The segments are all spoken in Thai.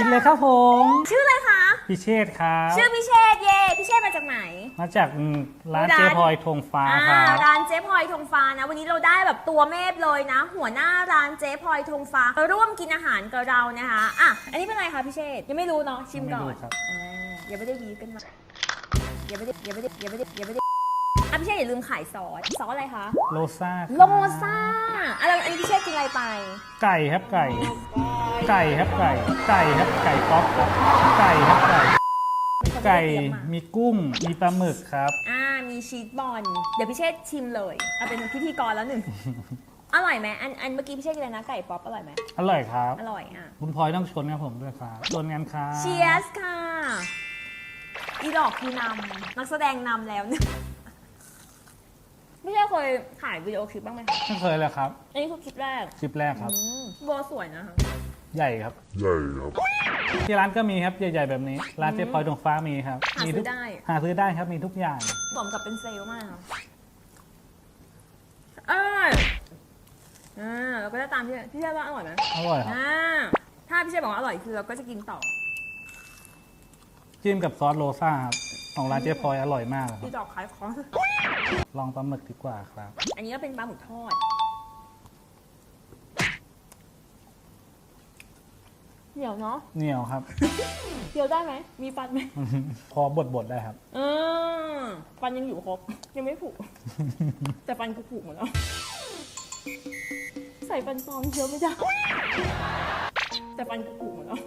กินเลยครับผม ชื่ออะไรคะ พิเชษครับ ชื่อพิเชษเย่พิเชษมาจากไหน มาจากอืมร้านร้านเจ๊พลอยธงฟ้าคอ่ารับ ร้านเจ๊พลอยธงฟ้านะ วันนี้เราได้แบบตัวเมฟเลยนะ หัวหน้าร้านเจ๊พลอยธงฟ้ามาร่วมกินอาหารกับเรานะคะอะอันนี้เป็นอะไรคะพิเชษยังไม่รู้เนาะชิมก่อนไม่รู้ครับ อ่าอย่าไม่ได้วีกันมาอย่าไม่ได้อย่าไม่ได้อย่าไม่ได้อย่าไม่ได้อะพิเชษอย่าลืมขายซอสซอสอะไรคะโลซ่าครับโลซ่าอะไรอันนี้พิเชษกินอะไรไป ไก่ครับไก่ ไก่ครับไก่ ไก่ครับไก่ป๊อปครับ ไก่ครับไก่ ไก่มีกุ้งมีปลาหมึกครับ อ่ามีชีสบอลเดี๋ยวพิเชษชิมเลยเอาเป็นพิธีกรแล้วหนึ่งอร่อยไหมอันอันเมื่อกี้พิเชษกินอะไรนะไก่ป๊อปอร่อยไหมอร่อยครับ อร่อยอะคุณพลอยต้องชนกับผมด้วยครับชนกันครับเชียสค่ะอีดอกคือนำนักแสดงนำแล้วเนี่ยไม่ใช่เคยถ่ายวิดีโอคลิปบ้างไหมคะไม่เคยเลยครับอันนี้คือคลิปแรกคลิปแรกครับอืมโบสวยนะคะ ใหญ่ครับ ใหญ่ครับที่ร้านก็มีครับใหญ่ๆแบบนี้ ร้านเจ๊พลอยธงฟ้ามีครับหามีซื้ทุอกได้ หาซื้อได้ครับมีทุกอย่าง สมกับเป็นเซลล์มากค่ะอร่อยอ่าเราก็จะตามพี่พี่เชษว่าอร่อยไหมอร่อยครับ อ่าถ้าพี่เชษบอกว่าอร่อยคือเราก็จะกินต่อจิ้มกับซอสโลซ่าครับของร้านเจ๊พลอยอร่อยมากครัพี่บดอกขายของ ลองปลาหมึกดีกว่าครับ อันนี้ก็เป็นปลาหมึกทอด เหนียวเนาะเหนียวครับเคี้ยวได้ไหม มีฟันไหมพอบดๆได้ครับ เออฟันยังอยู่ครบ ยังไม่ผุ แต่ฟันกูผุหมดแล้ว ใส่ฟันปลอมเคี้ยวไม่ได้ แต่ฟันกูผุหมดแล้ว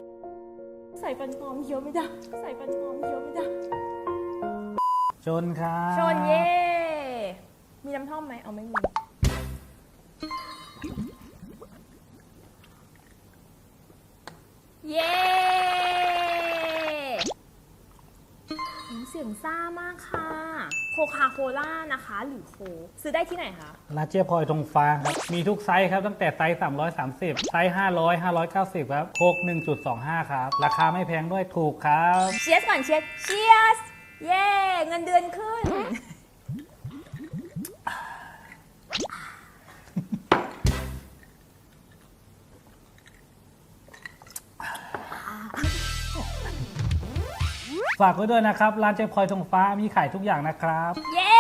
ใส่ฟันปลอมเคี้ยวไม่ได้ ใส่ฟันปลอมเคี้ยวไม่ได้ ชนครับ ชนเย่ มีน้ำท่อมไหมเอาไม่มี เย้อืมเสียงซ่ามากค่ะ โคคาโคล่านะคะ หรือโคกซื้อได้ที่ไหนคะร้านเจ๊พลอยธงฟ้าครับ มีทุกไซส์ครับ ตั้งแต่ไซส์ 330 ไซส์ 500 590 ครับโคก1.25 ครับ ราคาไม่แพงด้วยถูกครับ เชียสก่อนเชียสเชียสเย้ เงินเดือนขึ้น ฝากไว้ด้วยนะครับ ร้านเจ๊พลอยทงฟ้ามีขายทุกอย่างนะครับ เย้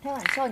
เท่าไหร่ชน